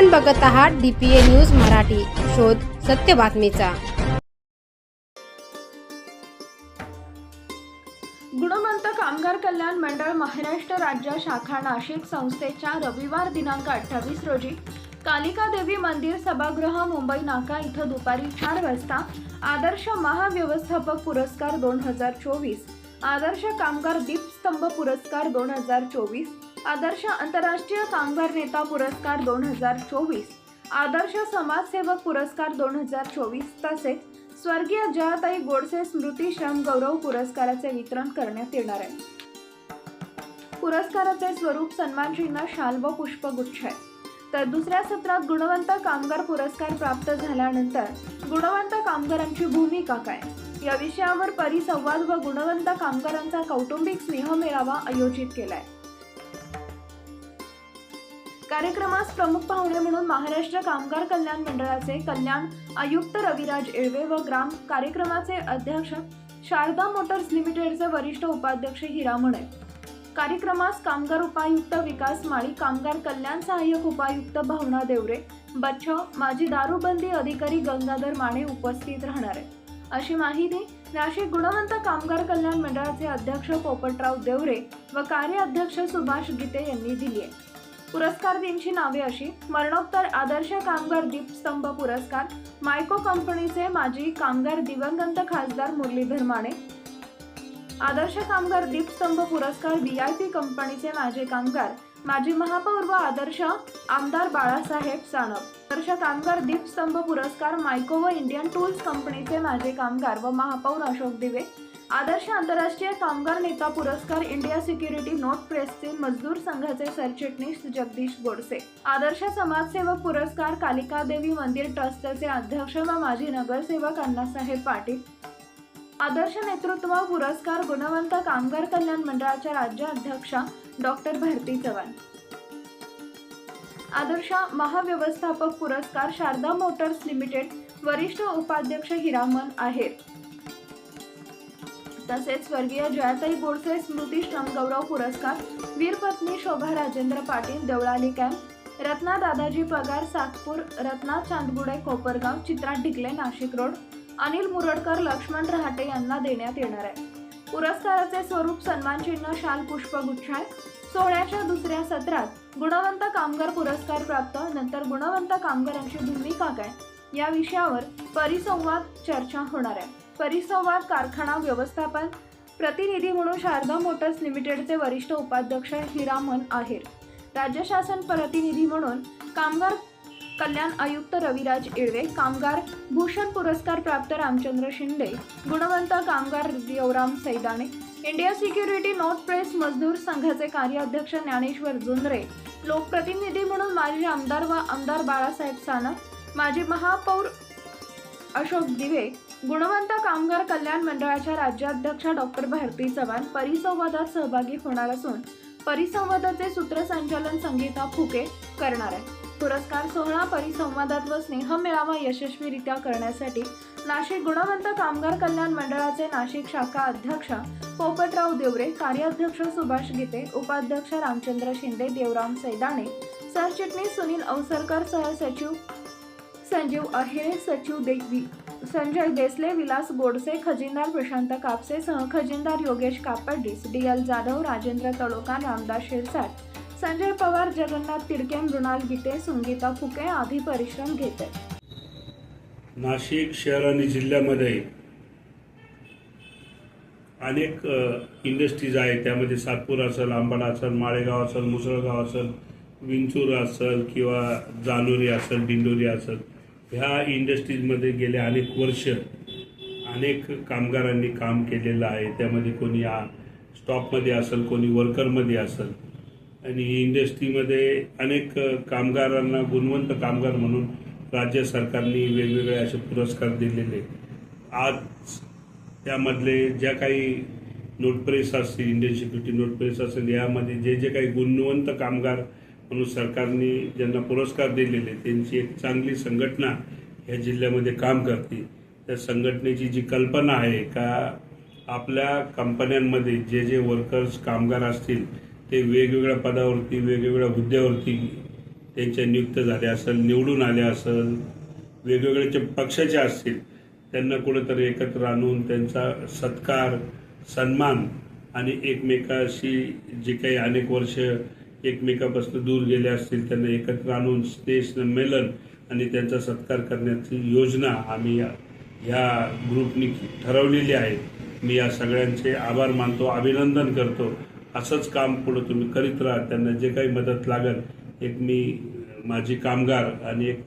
आपण बघत आहात डीपीए न्यूज मराठी. शोध सत्य बातमीचा. गुणवंत कामगार कल्याण मंडळ महाराष्ट्र राज्य शाखा नाशिक संस्थेच्या रविवार दिनांक अठ्ठावीस रोजी कालिका देवी मंदिर सभागृह मुंबई नाका इथं दुपारी चार वाजता आदर्श महाव्यवस्थापक पुरस्कार दोन हजार चोवीस आदर्श कामगार दीपस्तंभ पुरस्कार दोन हजार चोवीस आदर्श आंतरराष्ट्रीय कामगार नेता पुरस्कार दोन हजार चोवीस आदर्श समाजसेवक पुरस्कार दोन हजार चोवीस तसेच स्वर्गीय जयाताई गोडसे स्मृती श्रम गौरव पुरस्काराचे वितरण करण्यात येणार आहे. पुरस्काराचे स्वरूप सन्मानचिन्ह शाल व पुष्पगुच्छ आहे. तर दुसऱ्या सत्रात गुणवंत कामगार पुरस्कार प्राप्त झाल्यानंतर गुणवंत कामगारांची भूमिका काय? या विषयावर परिसंवाद व गुणवंत कामगारांचा कौटुंबिक स्नेह मेळावा आयोजित केलाय. कार्यक्रमास प्रमुख पाहुणे म्हणून महाराष्ट्र कामगार कल्याण मंडळाचे कल्याण आयुक्त रविराज येळवे व ग्राम कार्यक्रमाचे अध्यक्ष शारदा मोटर्स लिमिटेडचे वरिष्ठ उपाध्यक्ष हिरा म्हणे कार्यक्रमास कामगार उपायुक्त विकास माळी कामगार कल्याण सहाय्यक उपायुक्त भावना देवरे बच्चव माजी दारूबंदी अधिकारी गंगाधर माने उपस्थित राहणार. आहे अशी माहिती नाशिक गुणवंत कामगार कल्याण मंडळाचे अध्यक्ष पोपटराव देवरे व कार्याध्यक्ष सुभाष गीते यांनी दिली आहे पुरस्कार नावे अशी मरणोत्तर आदर्श कामगार दीपस्तंभ पुरस्कार मायको कंपनीचे माजी कामगार दिवंगत खासदार मुरलीधर माने आदर्श कामगार दीपस्तंभ पुरस्कार व्ही आय पी कंपनीचे माजी कामगार माजी महापौर व आदर्श आमदार बाळासाहेब सानप आदर्श कामगार दीपस्तंभ पुरस्कार मायको व इंडियन टूल्स कंपनीचे माजी कामगार व महापौर अशोक दिवे आदर्श आंतरराष्ट्रीय कामगार नेता पुरस्कार इंडिया सिक्युरिटी नोट प्रेसचे मजदूर संघाचे सरचिटणीस जगदीश गोडसे. आदर्श समाजसेवक पुरस्कार कालिका देवी मंदिर ट्रस्टचे अध्यक्ष व माजी नगरसेवक अण्णासाहेब पाटील. आदर्श नेतृत्व पुरस्कार गुणवंत कामगार कल्याण मंडळाच्या राज्याध्यक्षा डॉक्टर भारती चव्हाण. आदर्श महाव्यवस्थापक पुरस्कार शारदा मोटर्स लिमिटेड वरिष्ठ उपाध्यक्ष हिरामन आहेर. तसेच स्वर्गीय जयाताई गोडसे स्मृती श्रम गौरव पुरस्कार वीरपत्नी शोभा राजेंद्र पाटील देवळाली कॅम्प रत्ना दादाजी पगार सातपूर रत्ना चांदगुडे कोपरगाव चित्रा ढिकले नाशिक रोड अनिल मुरडकर लक्ष्मण रहाटे यांना देण्यात येणार आहे. पुरस्काराचे स्वरूप सन्मानचिन्ह शाल पुष्पगुच्छ आहे सोहळ्याच्या दुसऱ्या सत्रात गुणवंत कामगार पुरस्कार प्राप्त नंतर गुणवंत कामगारांची भूमिका काय? या विषयावर परिसंवाद चर्चा होणार आहे. परिसंवाद कारखाना व्यवस्थापन प्रतिनिधी म्हणून शारदा मोटर्स लिमिटेडचे वरिष्ठ उपाध्यक्ष हिरामन आहेर. राज्य शासन प्रतिनिधी म्हणून कामगार कल्याण आयुक्त रविराज इळवे कामगार भूषण पुरस्कार प्राप्त रामचंद्र शिंदे गुणवंत कामगार Devram Saidane India security note press मजदूर संघाचे कार्याध्यक्ष ज्ञानेश्वर जुंद्रे लोकप्रतिनिधी म्हणून माजी आमदार व आमदार बाळासाहेब सानप माजी महापौर अशोक दिवे गुणवंत कामगार कल्याण मंडळाच्या राज्याध्यक्ष डॉक्टर भारती चव्हाण परिसंवादात सहभागी होणार असून परिसंवादाचे सूत्रसंचालन संगीता फुके करणार आहे पुरस्कार सोहळा परिसंवादात व स्नेह मेळावा यशस्वीरित्या करण्यासाठी नाशिक गुणवंत कामगार कल्याण मंडळाचे नाशिक शाखा अध्यक्ष पोपटराव देवरे कार्याध्यक्ष सुभाष गीते उपाध्यक्ष रामचंद्र शिंदे देवराम सैदाणे सरचिटणीस सुनील अवसरकर सहसचिव संजीव अहिरे सचिव देवी संजय देसले विलास गोडसे खजिनदार प्रशांत कापसे सहखजिनदार योगेश कापडीस डी एल जाधव राजेंद्र तळोका रामदास शिरसाट संजय पवार जगन्नाथ तिडके मृणाल गीते संगीता फुके आदी परिश्रम घेते. नाशिक शहर आणि जिल्ह्यामध्ये अनेक इंडस्ट्रीज आहेत. त्यामध्ये सातपूर असेल अंबाडा असेल माळेगाव असेल मुसळगाव असेल विंचूर असेल किंवा जानोरी असेल दिंडोरी असेल. ह्या इंडस्ट्रीजमध्ये गेले अनेक वर्ष अनेक कामगारांनी काम केलेलं आहे. त्यामध्ये कोणी आ स्टॉपमध्ये असेल कोणी वर्करमध्ये असेल. आणि ही इंडस्ट्रीमध्ये अनेक कामगारांना गुणवंत कामगार म्हणून राज्य सरकारने वेगवेगळे असे पुरस्कार दिलेले. आज त्यामधले ज्या काही नोटप्रेस असतील इंडियन सिक्युरिटी नोटप्रेस असेल यामध्ये जे जे काही गुणवंत कामगार म्हणून सरकारने ज्यांना पुरस्कार दिलेले त्यांची एक चांगली संघटना ह्या जिल्ह्यामध्ये काम करते. त्या संघटनेची जी कल्पना आहे का आपल्या कंपन्यांमध्ये जे जे वर्कर्स कामगार असतील ते वेगवेगळ्या पदावरती वेगवेगळ्या हुद्द्यावरती त्यांच्या नियुक्त झाले असेल निवडून आले असेल वेगवेगळ्या जे पक्षाचे असतील त्यांना कुठेतरी एकत्र आणून त्यांचा सत्कार सन्मान आणि एकमेकाशी जे काही अनेक वर्ष एकमेकापासून दूर गेले असतील त्यांना एकत्र आणून स्नेहसंमेलन आणि त्यांचा सत्कार करण्याची योजना आम्ही ह्या ग्रुपनी ठरवलेली आहे. मी या सगळ्यांचे आभार मानतो अभिनंदन करतो. असंच काम पुढं तुम्ही करीत राहा त्यांना जे काही मदत लागेल एक मी माझी कामगार आणि एक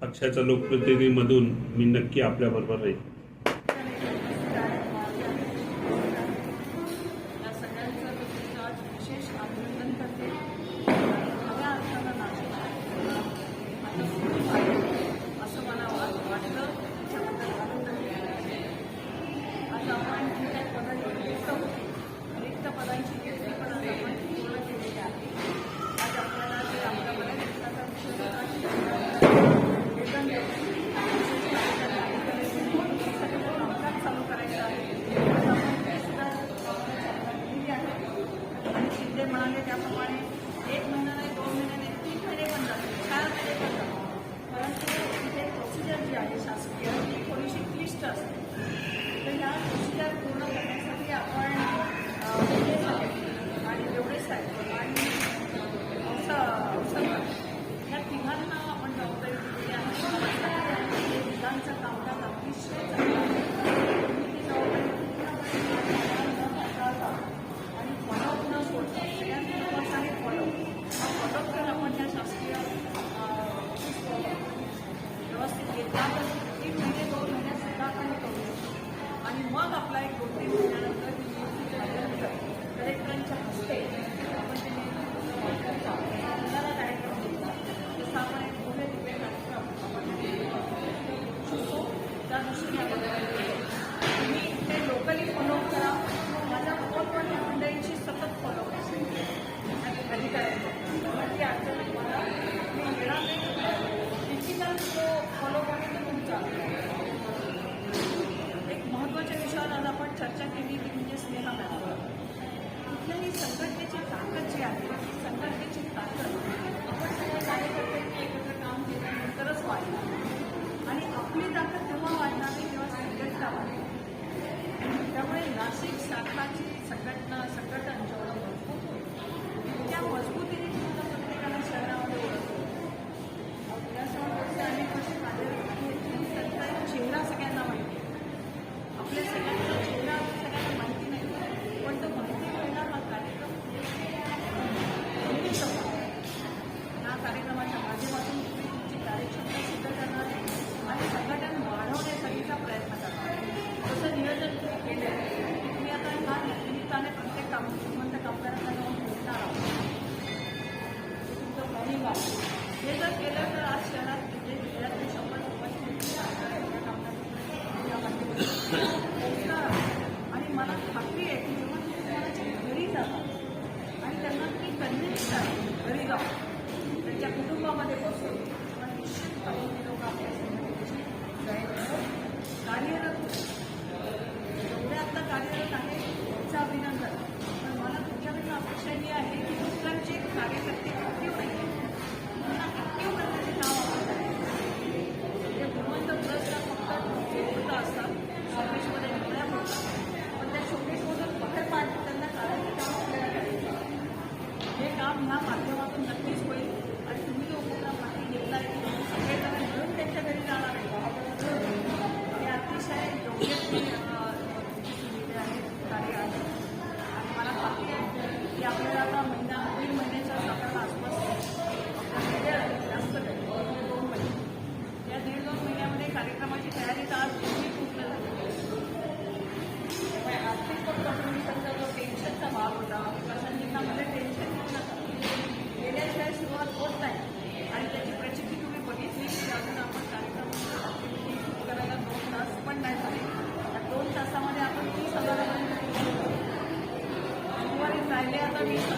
पक्षाचा लोकप्रतिनिधीमधून मी नक्की आपल्याबरोबर राहील Bye.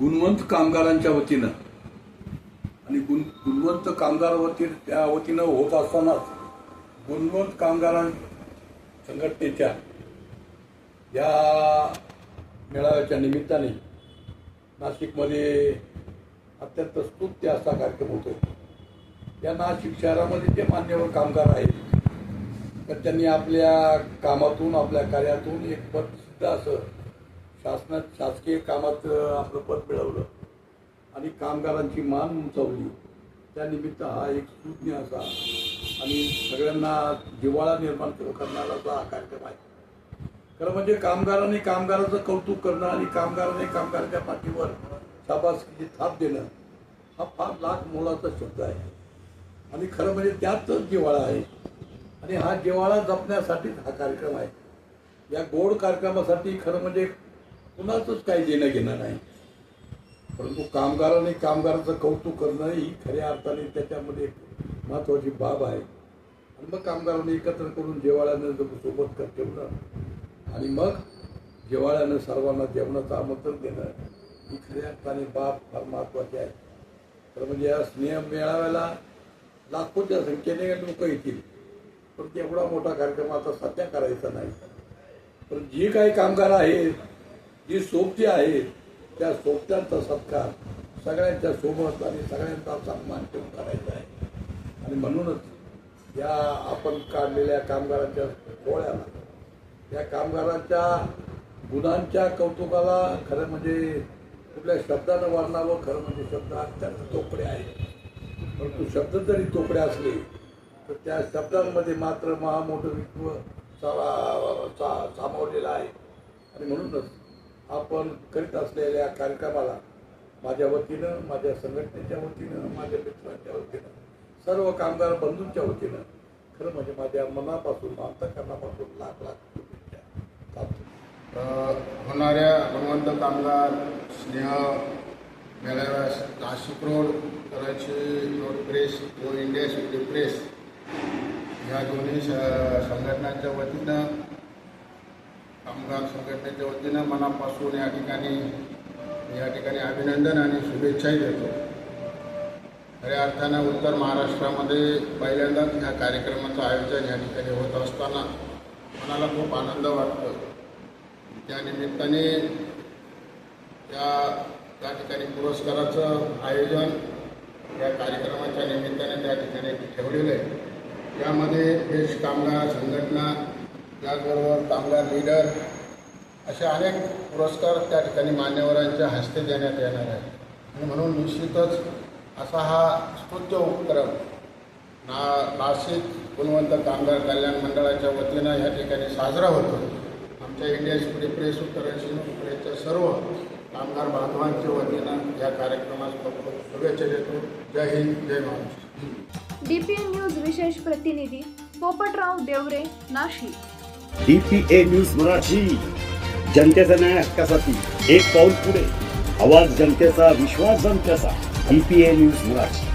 गुणवंत कामगारांच्या वतीनं. आणि गुण गुणवंत कामगार वती त्या वतीनं होत असतानाच गुणवंत कामगारां संघटनेच्या या मेळाव्याच्या निमित्ताने नाशिकमध्ये अत्यंत स्तुत्य असा कार्यक्रम होतो या नाशिक शहरामध्ये जे मान्यवर कामगार आहेत तर त्यांनी आपल्या कामातून आपल्या कार्यातून एक पद सिद्ध असं शासनात शासकीय कामात आपलं पद मिळवलं. आणि कामगारांची मान उंचावली. त्यानिमित्त हा एक सुज्ञ असा आणि सगळ्यांना जिव्हाळा निर्माण करणारा असा हा कार्यक्रम आहे. खरं म्हणजे कामगारांनी कामगाराचं कौतुक करणं आणि कामगारांनी कामगाराच्या पाठीवर शाबासकीची थाप देणं हा फार लाख मोलाचा शब्द आहे. आणि खरं म्हणजे त्यातच जिव्हाळा आहे. आणि हा जिव्हाळा जपण्यासाठीच हा कार्यक्रम आहे. या गोड कार्यक्रमासाठी खरं म्हणजे कुणाचंच काही देणं घेणं नाही. परंतु कामगाराने कामगाराचं कौतुक करणं ही खऱ्या अर्थाने त्याच्यामध्ये एक महत्त्वाची बाब आहे. आणि मग कामगारांनी एकत्र करून जेवाळ्यानं सोबत कर ठेवणं आणि मग जेवाळ्यानं सर्वांना जेवणाचं आमंत्रण देणं ही खऱ्या अर्थाने बाब फार महत्त्वाची आहे. तर म्हणजे या स्नेह मेळाव्याला लाखोच्या संख्येने लोक येतील. पण एवढा मोठा कार्यक्रम आता सध्या करायचा नाही. पण जे काही कामगार आहेत जी सोबती आहे त्या सोबत्यांचा सत्कार सगळ्यांच्या सोबत आणि सगळ्यांचा सन्मान ठेवून करायचा आहे. आणि म्हणूनच या आपण काढलेल्या कामगारांच्या सोहळ्याला या कामगारांच्या गुणांच्या कौतुकाला खरं म्हणजे कुठल्या शब्दानं वर्णावं खरं म्हणजे शब्द अत्यंत तोकडे आहे परंतु शब्द जरी तोकडे असले तर त्या शब्दांमध्ये मात्र महामोठं विश्व सामावलेलं आहे. आणि म्हणूनच आपण करीत असलेल्या कार्यक्रमाला माझ्या वतीनं माझ्या संघटनेच्या वतीनं माझ्या मित्रांच्या वतीनं सर्व कामगार बंधूंच्या वतीनं खरं म्हणजे माझ्या मनापासून अंतकरणापासून लाख लाख होणाऱ्या गुणवंत कामगार स्नेह मेळाव्यास Nashik road Karachi road press व इंडिया सिटी प्रेस ह्या दोन्ही संघटनांच्या वतीनं कामगार संघटनेच्या वतीनं मनापासून या ठिकाणी या ठिकाणी अभिनंदन आणि शुभेच्छाही देतो. खऱ्या अर्थानं उत्तर महाराष्ट्रामध्ये पहिल्यांदाच ह्या कार्यक्रमाचं आयोजन या ठिकाणी होत असताना मनाला खूप आनंद वाटतो. त्यानिमित्ताने या त्या त्या ठिकाणी पुरस्काराचं आयोजन या कार्यक्रमाच्या निमित्ताने त्या ठिकाणी ठेवलेलं आहे. यामध्ये देश कामगार संघटना त्याचबरोबर कामगार लीडर असे अनेक पुरस्कार त्या ठिकाणी मान्यवरांच्या हस्ते देण्यात येणार आहे आणि म्हणून निश्चितच असा हा स्तुत्य उपक्रम ना नाशिक गुणवंत कामगार कल्याण मंडळाच्या वतीनं या ठिकाणी साजरा होतो. आमच्या इंडिया स्पुडी प्रेस उत्तरांशी प्रेसच्या सर्व कामगार बांधवांच्या वतीनं या कार्यक्रमास खूप खूप शुभेच्छा देतो. जय हिंद जय महाराष्ट्र. डीपीएन न्यूज विशेष प्रतिनिधी Popatrao Deore Nashik. DPA news Marathi. जनतेचा न्याय हक्कासाठी एक पाऊल पुढे. आवाज जनतेचा विश्वास जनतेचा. DPA news Marathi